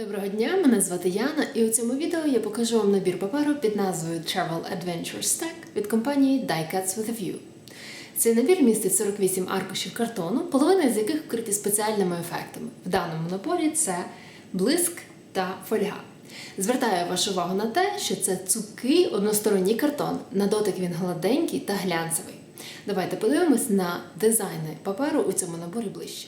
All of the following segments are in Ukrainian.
Доброго дня, мене звати Яна, і у цьому відео я покажу вам набір паперу під назвою Travel Adventure Stack від компанії Die Cuts with a View. Цей набір містить 48 аркушів картону, половина з яких вкриті спеціальними ефектами. В даному наборі це блиск та фольга. Звертаю вашу увагу на те, що це цупкий односторонній картон. На дотик він гладенький та глянцевий. Давайте подивимось на дизайни паперу у цьому наборі ближче.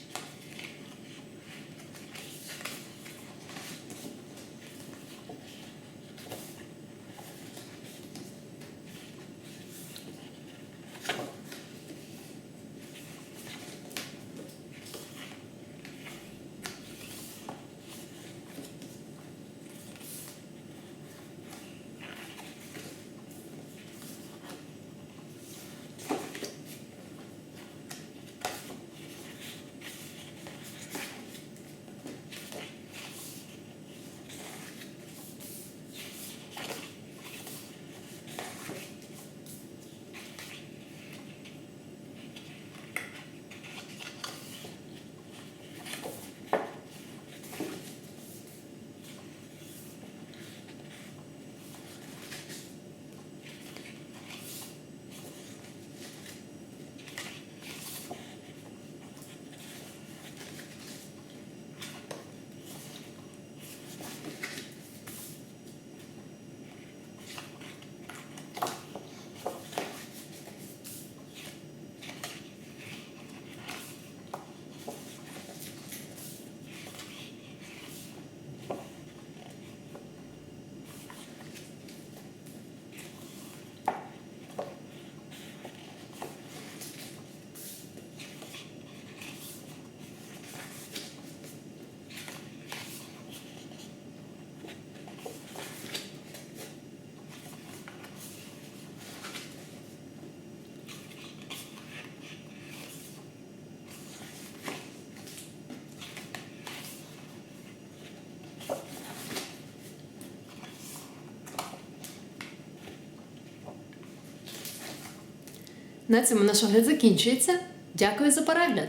На цьому наш огляд закінчується. Дякую за перегляд!